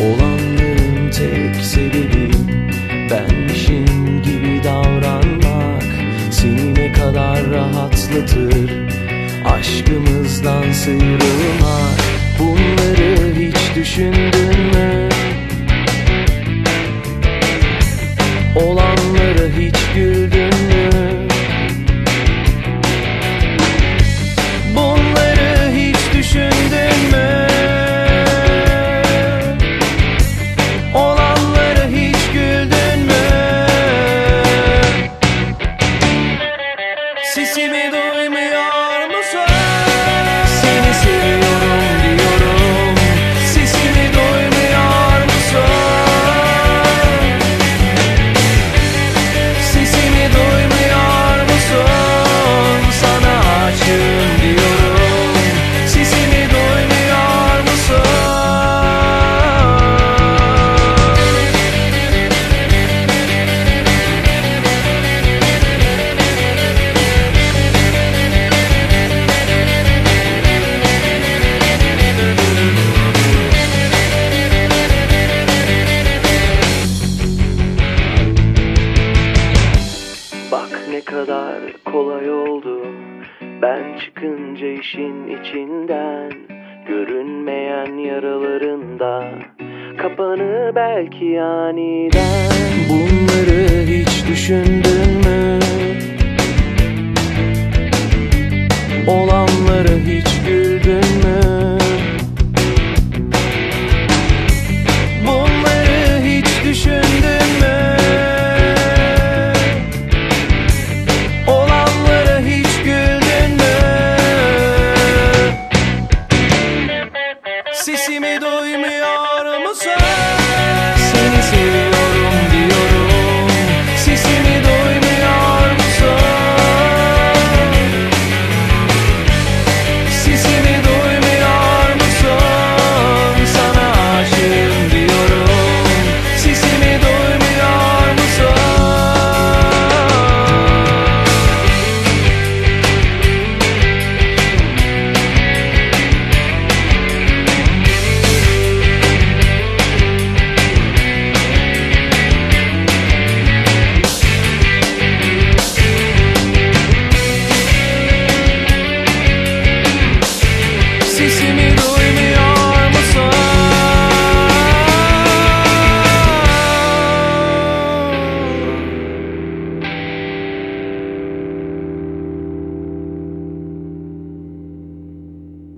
Olanların tek sebebi benmişim gibi davranmak Seni ne kadar rahatlatır aşkımızdan sıyrılmak Bunları hiç düşündün mü? ne kadar kolay oldu Ben çıkınca işin içinden Görünmeyen yaralarında. Kapanı belki aniden. Bunları hiç düşündün mü?